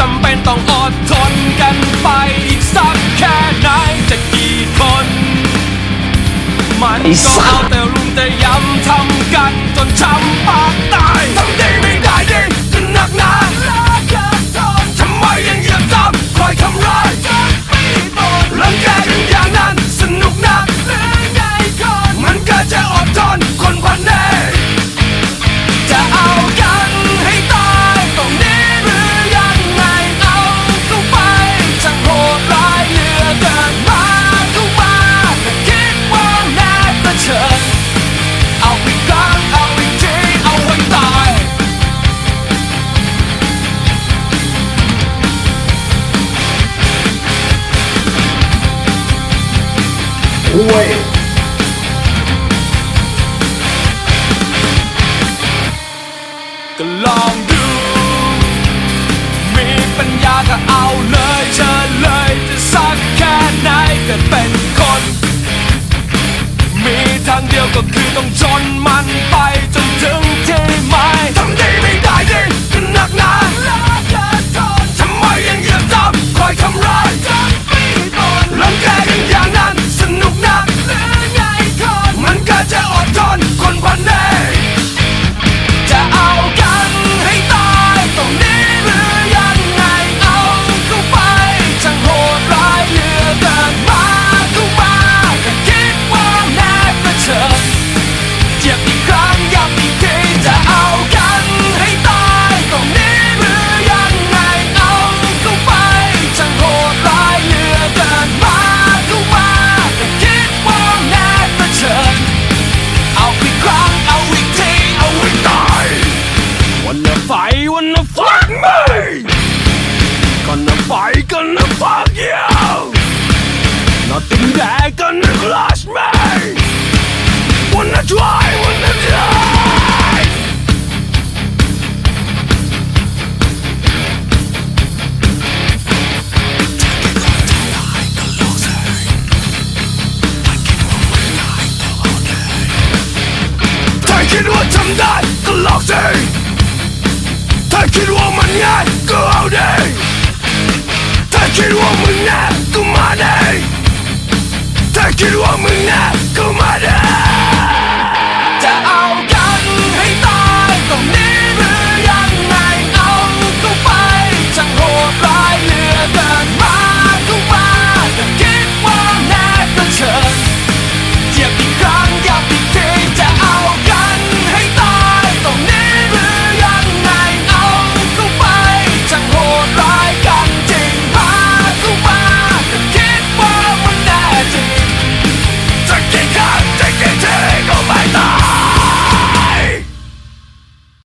จำเป็นต้องอดทนกันไปอีกสักแค่ไหนจะกี่คน มันก็เอาแต่ลุมแต่ย้ำทำกันจนช้ำปากตายทำได้้วยก็ลองดู มีปัญญาก็เอาเลยเชิญเลยจะสักแค่ไหนก็เป็นคน มีทางเดียวก็คือต้องจนมันไปจนถึงที่ คิดว่าทำได้ก็ลองสิถ้าคิดว่ามันง่ายก็เอาดิถ้าคิดว่ามึงแน่ก็มาดิถ้าคิดว่ามึงแน่ก็มาดิ